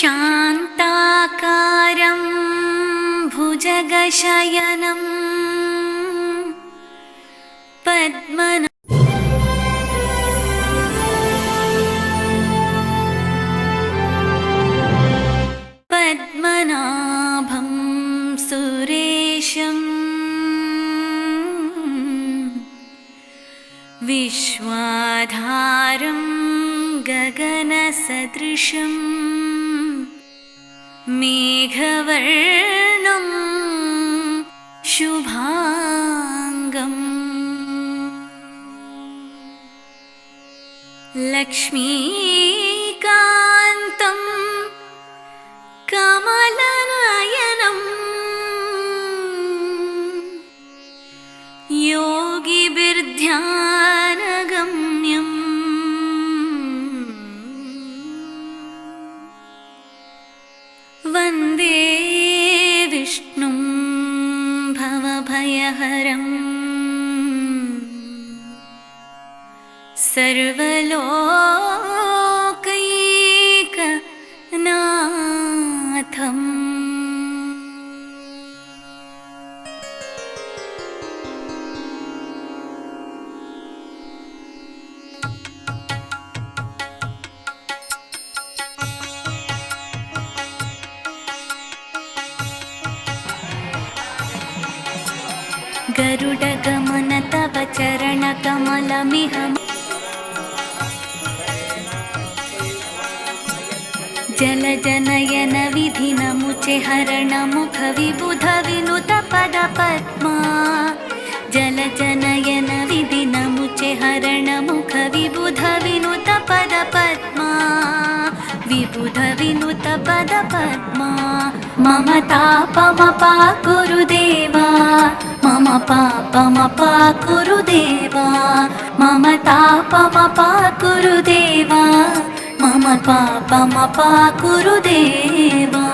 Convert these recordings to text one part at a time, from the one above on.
शान्ताकारं भुजगशयनं पद्मना पद्मनाभं सुरेशम् विश्वाधारं गगनसदृशं मेघवर्णं शुभाङ्गम्। लक्ष्मीकान्तं कमलनयनम् योगिभिर्ध्यानगम्यम् सर्वलोकैकनाथम्। गरुडगमन तव चरणकमलमिह గజనయన విధినము చెహరణ ముఖ విబుధ వినుత పద పద్మా జలజనయన విధినము చెహరణ ముఖ విబుధ వినుత పద పద్మా విబుధ వినుత పద పద్మా మమ తాపమపా కురుదేవా మమ పాపమపా కురుదేవా మమ తాపమపా కురుదేవా मम पापमपा कुरुदेवा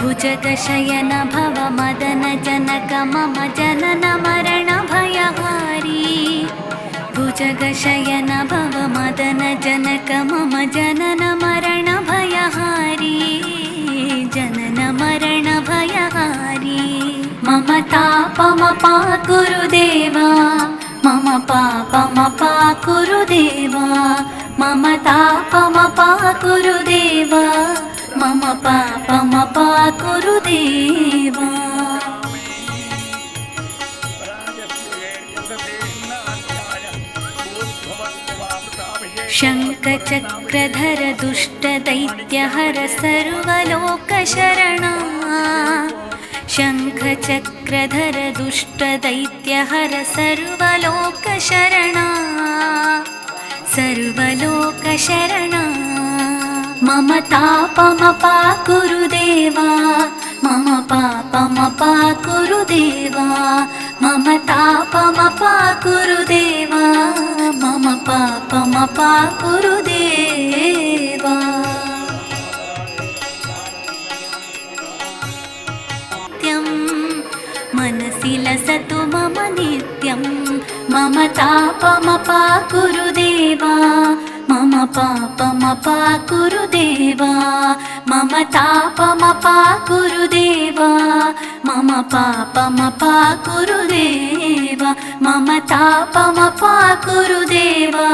भुजगशयन भव मदन जनक मम जनन मरण भयहारी। भुजगशयन भव मदन जनक मम जनन मरण भयहारी मम तापमपा कुरुदेवा मम पापमपा कुरुदेवा मम तापमपा कुरुदेवा मम पापमपा कुरुदेवा शङ्खचक्रधर दुष्टदैत्यहर सर्वलोकशरणा शङ्खचक्रधर दुष्टदैत्यहर सर्वलोकशरणा। सर्वलोकशरणा मम तापमपाकुरुदेवा। मम पापमपाकुरुदेवा। मम तापमपाकुरुदेवा। मम पापमपाकुरुदेवा तु मम नित्यं। मम पापम देवा मम पापम देवा मम पापम देवा मम पापम देवा मम पापम देवा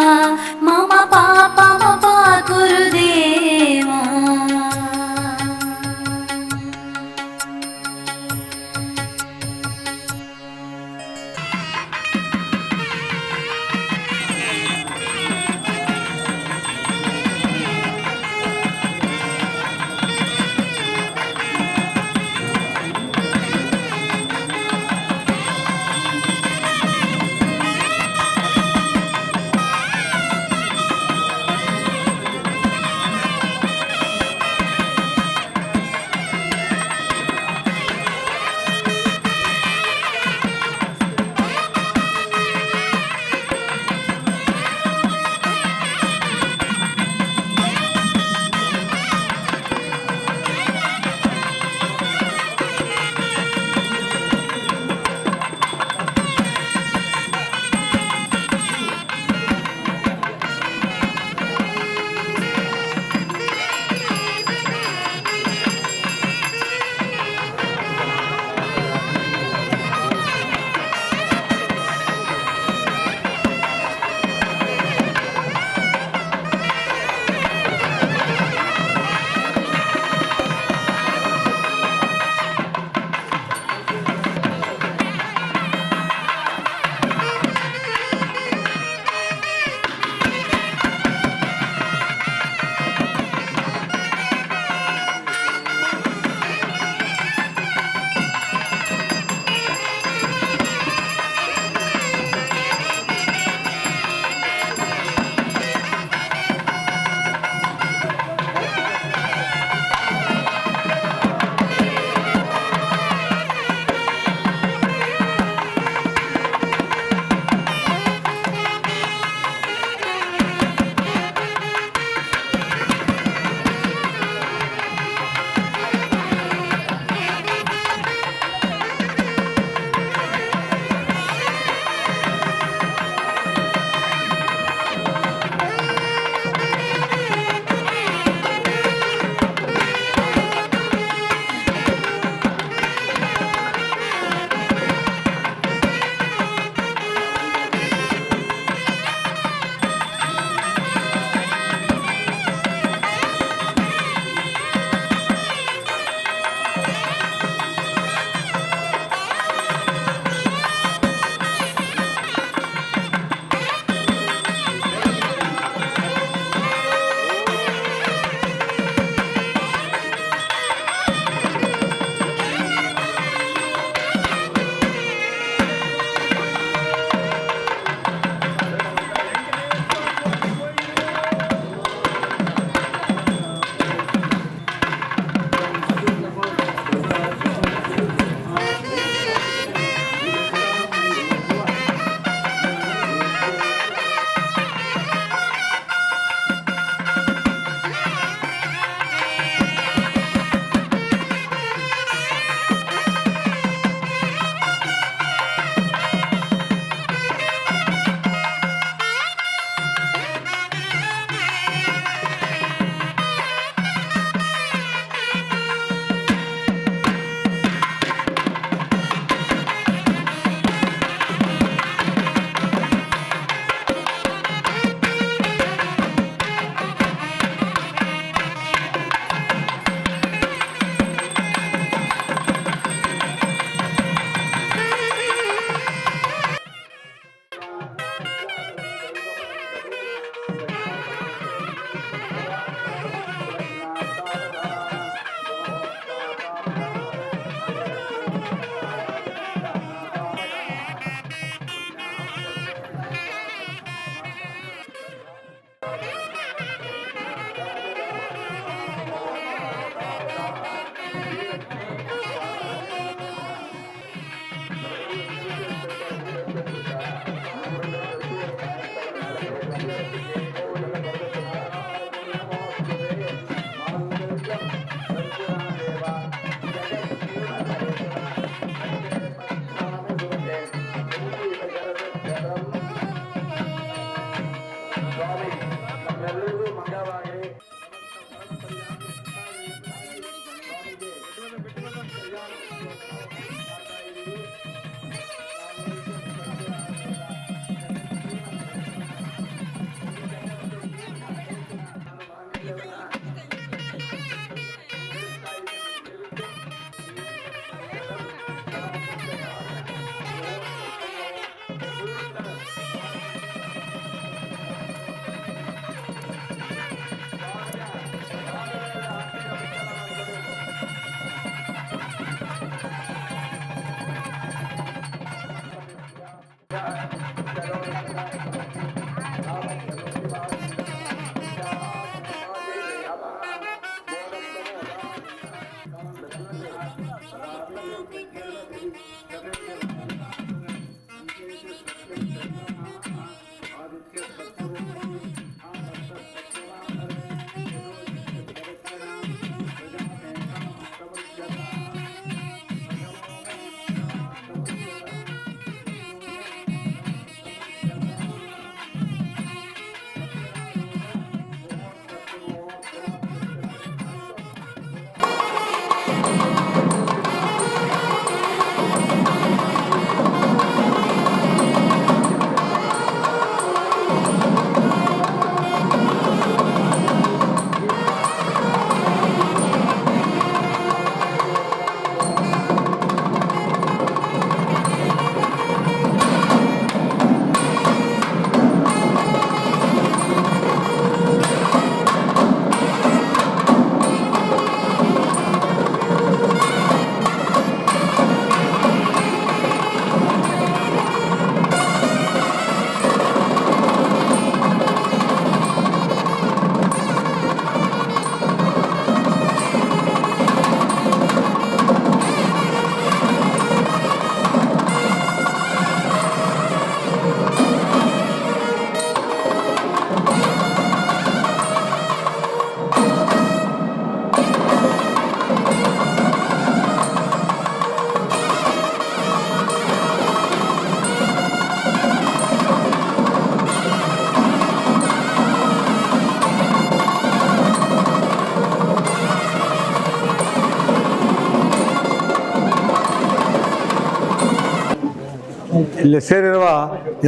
ಇಲ್ಲಿ ಸೇರಿರುವ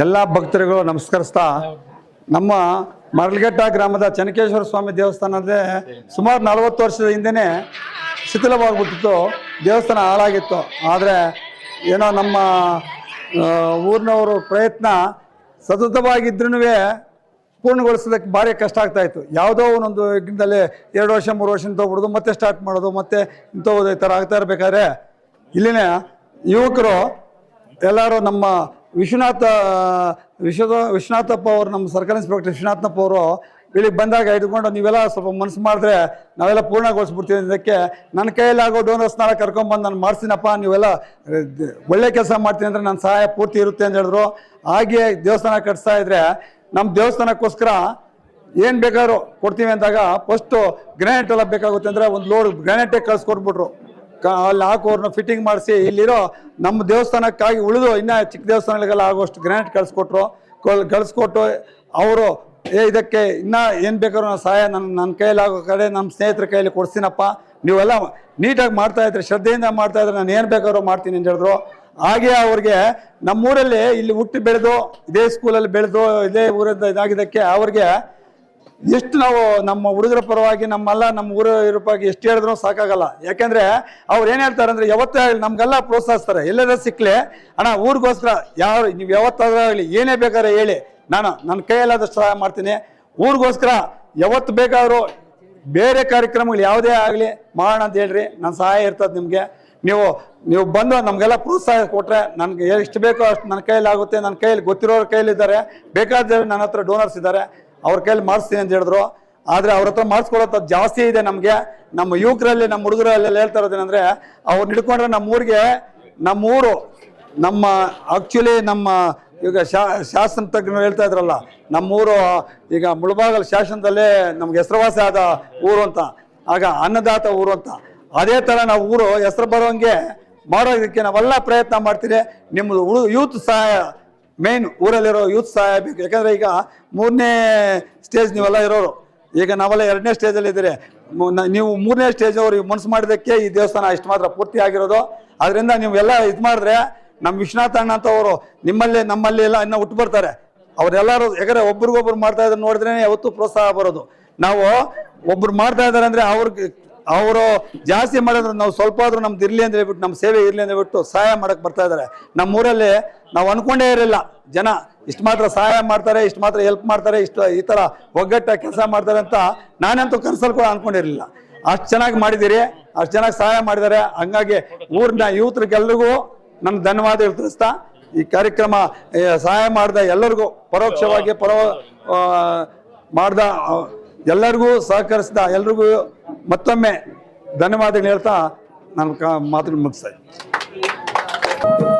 ಎಲ್ಲ ಭಕ್ತರಿಗೂ ನಮಸ್ಕರಿಸ್ತಾ ನಮ್ಮ ಮರಳಘಟ್ಟ ಗ್ರಾಮದ ಚನಕೇಶ್ವರ ಸ್ವಾಮಿ ದೇವಸ್ಥಾನದೇ ಸುಮಾರು ನಲವತ್ತು ವರ್ಷದ ಹಿಂದೆನೇ ಶಿಥಿಲವಾಗ್ಬಿಟ್ಟಿತ್ತು. ದೇವಸ್ಥಾನ ಹಾಳಾಗಿತ್ತು. ಆದರೆ ಏನೋ ನಮ್ಮ ಊರಿನವರು ಪ್ರಯತ್ನ ಸತತವಾಗಿದ್ರೂ ಪೂರ್ಣಗೊಳಿಸೋದಕ್ಕೆ ಭಾರಿ ಕಷ್ಟ ಆಗ್ತಾ ಇತ್ತು. ಯಾವುದೋ ಒಂದೊಂದು ಯಜ್ಞದಲ್ಲಿ ಎರಡು ವರ್ಷ, ಮೂರು ವರ್ಷ ತೊಗೊಬಿಡೋದು ಮತ್ತೆ ಸ್ಟಾರ್ಟ್ ಮಾಡೋದು, ಮತ್ತೆ ಇಂಥವು ಈ ಥರ ಆಗ್ತಾ ಇರಬೇಕಾದ್ರೆ ಇಲ್ಲಿನ ಯುವಕರು ಎಲ್ಲರೂ ನಮ್ಮ ವಿಶ್ವನಾಥ, ವಿಶ್ವದ, ವಿಶ್ವನಾಥಪ್ಪ ಅವರು, ನಮ್ಮ ಸರ್ಕಲ್ ಇನ್ಸ್ಪೆಕ್ಟರ್ ವಿಶ್ವನಾಥಪ್ಪ ಅವರು ಇಲ್ಲಿಗೆ ಬಂದಾಗ ಹಿಡ್ಕೊಂಡು ನೀವೆಲ್ಲ ಸ್ವಲ್ಪ ಮನಸ್ಸು ಮಾಡಿದ್ರೆ ನಾವೆಲ್ಲ ಪೂರ್ಣಗೊಳಿಸ್ಬಿಡ್ತೀವಿ ಇದಕ್ಕೆ ನನ್ನ ಕೈಯಲ್ಲಿ ಆಗೋ ಸ್ನಾನ ಕರ್ಕೊಂಬಂದು ನಾನು ಮಾಡ್ತೀನಪ್ಪ ನೀವೆಲ್ಲ ಒಳ್ಳೆ ಕೆಲಸ ಮಾಡ್ತೀನಿ ಅಂದರೆ ನನ್ನ ಸಹಾಯ ಪೂರ್ತಿ ಇರುತ್ತೆ ಅಂತ ಹೇಳಿದ್ರು. ಹಾಗೆ ದೇವಸ್ಥಾನ ಕಟ್ಸ್ತಾ ಇದ್ರೆ ನಮ್ಮ ದೇವಸ್ಥಾನಕ್ಕೋಸ್ಕರ ಏನು ಬೇಕಾದ್ರು ಕೊಡ್ತೀವಿ ಅಂದಾಗ ಫಸ್ಟು ಗ್ರಾನೈಟ್ ಎಲ್ಲ ಬೇಕಾಗುತ್ತೆ ಅಂದರೆ ಒಂದು ಲೋಡ್ ಗ್ರಾನೈಟೇ ಕಳ್ಸ್ಕೊಟ್ಬಿಟ್ರು. ಅಲ್ಲಿ ಹಾಕೋರ್ನ ಫಿಟ್ಟಿಂಗ್ ಮಾಡಿಸಿ ಇಲ್ಲಿರೋ ನಮ್ಮ ದೇವಸ್ಥಾನಕ್ಕಾಗಿ ಉಳಿದು ಇನ್ನೂ ಚಿಕ್ಕ ದೇವಸ್ಥಾನಗಳಿಗೆಲ್ಲ ಆಗೋಷ್ಟು ಗ್ರಾನೈಟ್ ಕಳಿಸ್ಕೊಟ್ರು. ಕಳಿಸ್ಕೊಟ್ಟು ಅವರು, ಏ, ಇದಕ್ಕೆ ಇನ್ನೂ ಏನು ಬೇಕಾದ್ರೂ ಸಹಾಯ ನನ್ನ ನನ್ನ ಕೈಯಲ್ಲಿ ಆಗೋ ಕಡೆ ನಮ್ಮ ಸ್ನೇಹಿತರ ಕೈಯಲ್ಲಿ ಕೊಡ್ತೀನಪ್ಪ ನೀವೆಲ್ಲ ನೀಟಾಗಿ ಮಾಡ್ತಾ ಇದ್ರೆ, ಶ್ರದ್ಧೆಯಿಂದ ಮಾಡ್ತಾ ಇದ್ರೆ ನಾನು ಏನು ಬೇಕಾದ್ರೂ ಮಾಡ್ತೀನಿ ಅಂತ ಹೇಳಿದ್ರು. ಹಾಗೆ ಅವ್ರಿಗೆ ನಮ್ಮೂರಲ್ಲಿ ಇಲ್ಲಿ ಹುಟ್ಟಿ ಬೆಳೆದು, ಇದೇ ಸ್ಕೂಲಲ್ಲಿ ಬೆಳೆದು, ಇದೇ ಊರಿಂದ ಇದಾಗಿದ್ದಕ್ಕೆ ಅವ್ರಿಗೆ ಎಷ್ಟು ನಾವು ನಮ್ಮ ಹುಡುಗರ ಪರವಾಗಿ, ನಮ್ಮಲ್ಲ, ನಮ್ಮ ಊರ ಪರವಾಗಿ ಎಷ್ಟು ಹೇಳಿದ್ರು ಸಾಕಾಗಲ್ಲ. ಯಾಕೆಂದ್ರೆ ಅವ್ರು ಏನು ಹೇಳ್ತಾರೆ ಅಂದ್ರೆ ಯಾವತ್ತೇ ನಮ್ಗೆಲ್ಲ ಪ್ರೋತ್ಸಾಹಿಸ್ತಾರೆ. ಎಲ್ಲರ ಸಿಕ್ಕಲೆ ಅಣ್ಣ, ಊರಿಗೋಸ್ಕರ ಯಾರು, ನೀವು ಯಾವತ್ತಾದ್ರೂ ಆಗಲಿ ಏನೇ ಬೇಕಾದ್ರೆ ಹೇಳಿ. ನಾನು, ನನ್ನ ಕೈಯಲ್ಲಾದಷ್ಟು ಸಹಾಯ ಮಾಡ್ತೀನಿ. ಊರಿಗೋಸ್ಕರ ಯಾವತ್ತು ಬೇಕಾದರೂ ಬೇರೆ ಕಾರ್ಯಕ್ರಮಗಳು ಯಾವುದೇ ಆಗಲಿ ಮಾಡೋಣ ಅಂತ ಹೇಳ್ರಿ. ನನ್ನ ಸಹಾಯ ಇರ್ತದೆ ನಿಮಗೆ. ನೀವು ನೀವು ಬಂದು ನಮಗೆಲ್ಲ ಪ್ರೋತ್ಸಾಹ ಕೊಟ್ಟರೆ ನನಗೆ ಎಷ್ಟು ಬೇಕೋ ಅಷ್ಟು ನನ್ನ ಕೈಯಲ್ಲಿ ಆಗುತ್ತೆ. ನನ್ನ ಕೈಯಲ್ಲಿ ಗೊತ್ತಿರೋರ ಕೈಯಲ್ಲಿ ಇದ್ದಾರೆ ಬೇಕಾದ್ರೆ ನನ್ನ ಹತ್ರ ಡೋನರ್ಸ್ ಇದ್ದಾರೆ. ಅವ್ರ ಕೈಯಲ್ಲಿ ಮಾಡಿಸ್ತೀನಿ ಅಂತ ಹೇಳಿದ್ರು. ಆದರೆ ಅವ್ರ ಹತ್ರ ಮಾಡಿಸ್ಕೊಳ್ಳೋ ಜಾಸ್ತಿ ಇದೆ ನಮಗೆ. ನಮ್ಮ ಯುವಕರಲ್ಲಿ, ನಮ್ಮ ಹುಡುಗರಲ್ಲಿ ಹೇಳ್ತಾ ಇರೋದೇನೆಂದರೆ ಅವ್ರು ಹಿಡ್ಕೊಂಡ್ರೆ ನಮ್ಮ ಊರಿಗೆ ನಮ್ಮ ಊರು ನಮ್ಮ ನಮ್ಮ ಈಗ ಶಾ ಶಾಸನ ತಜ್ಞರು ಹೇಳ್ತಾ ಇದ್ರಲ್ಲ, ನಮ್ಮೂರು, ಈಗ ಮುಳಬಾಗಲ್ ಶಾಸನದಲ್ಲೇ ನಮ್ಗೆ ಹೆಸರುವಾಸಿ ಆದ ಊರು ಅಂತ. ಆಗ ಅನ್ನದಾತ ಊರು ಅಂತ. ಅದೇ ಥರ ನಾವು ಊರು ಹೆಸರು ಬರೋಂಗೆ ಮಾಡೋದಕ್ಕೆ ನಾವೆಲ್ಲ ಪ್ರಯತ್ನ ಮಾಡ್ತೀರಿ. ನಿಮ್ಮದು ಯೂತ್ ಸಹಾಯ ಮೇನ್ ಊರಲ್ಲಿರೋ ಯೂತ್ ಸಹಾಯ ಬೇಕು ಯಾಕಂದರೆ ಈಗ ಮೂರನೇ ಸ್ಟೇಜ್ ನೀವೆಲ್ಲ ಇರೋರು. ಈಗ ನಾವೆಲ್ಲ ಎರಡನೇ ಸ್ಟೇಜಲ್ಲಿ ಇದ್ದೀರಿ. ನೀವು ಮೂರನೇ ಸ್ಟೇಜ್ ಅವ್ರಿಗೆ ಮನಸ್ಸು ಮಾಡಿದ್ದಕ್ಕೆ ಈ ದೇವಸ್ಥಾನ ಇಷ್ಟು ಮಾತ್ರ ಪೂರ್ತಿ ಆಗಿರೋದು. ಅದರಿಂದ ನೀವೆಲ್ಲ ಇದು ಮಾಡಿದ್ರೆ ನಮ್ಮ ವಿಶ್ವನಾಥ ಅಣ್ಣ ಅಂತವರು ನಿಮ್ಮಲ್ಲಿ, ನಮ್ಮಲ್ಲಿ ಎಲ್ಲ ಇನ್ನೂ ಹುಟ್ಟು ಬರ್ತಾರೆ. ಅವರೆಲ್ಲರೂ, ಯಾಕಂದ್ರೆ ಒಬ್ರಿಗೊಬ್ರು ಮಾಡ್ತಾ ಇದ್ರೆ ನೋಡಿದ್ರೆ ಯಾವತ್ತೂ ಪ್ರೋತ್ಸಾಹ ಬರೋದು. ನಾವು ಒಬ್ರು ಮಾಡ್ತಾ ಇದ್ದಾರೆ ಅಂದ್ರೆ ಅವ್ರಿಗೆ ಅವರು ಜಾಸ್ತಿ ಮಾಡಿದ್ರೆ ನಾವು ಸ್ವಲ್ಪ ಆದರೂ ನಮ್ದು ಇರಲಿ ಅಂತ ಹೇಳ್ಬಿಟ್ಟು ನಮ್ಮ ಸೇವೆ ಇರಲಿ ಅಂತ ಹೇಳ್ಬಿಟ್ಟು ಸಹಾಯ ಮಾಡಕ್ಕೆ ಬರ್ತಾ ಇದ್ದಾರೆ ನಮ್ಮೂರಲ್ಲಿ ನಾವು ಅನ್ಕೊಂಡೇ ಇರಲಿಲ್ಲ. ಜನ ಇಷ್ಟು ಮಾತ್ರ ಸಹಾಯ ಮಾಡ್ತಾರೆ, ಇಷ್ಟು ಮಾತ್ರ ಹೆಲ್ಪ್ ಮಾಡ್ತಾರೆ, ಇಷ್ಟು ಈ ಥರ ಒಗ್ಗಟ್ಟ ಕೆಲಸ ಮಾಡ್ತಾರೆ ಅಂತ ನಾನಂತೂ ಕನಸಲ್ಲಿ ಕೂಡ ಅನ್ಕೊಂಡಿರಲಿಲ್ಲ ಅಷ್ಟು ಚೆನ್ನಾಗಿ ಮಾಡಿದ್ದೀರಿ, ಅಷ್ಟು ಚೆನ್ನಾಗಿ ಸಹಾಯ ಮಾಡಿದ್ದಾರೆ. ಹಂಗಾಗಿ ಊರಿನ ಯೂತ್ರಿಗೆಲ್ರಿಗೂ ನನ್ನ ಧನ್ಯವಾದ ತಿಳಿಸ್ತಾ, ಈ ಕಾರ್ಯಕ್ರಮ ಸಹಾಯ ಮಾಡಿದ ಎಲ್ಲರಿಗೂ ಪರೋಕ್ಷವಾಗಿ ಪರೋ ಮಾಡ್ದ ಎಲ್ಲರಿಗೂ ಸಹಕರಿಸಿದ, ಎಲ್ರಿಗೂ ಮತ್ತೊಮ್ಮೆ ಧನ್ಯವಾದಗಳು ಹೇಳ್ತಾ ನಾನು ಮಾತು ಮುಗಿಸ್ತಾ ಇದ್ದೀನಿ.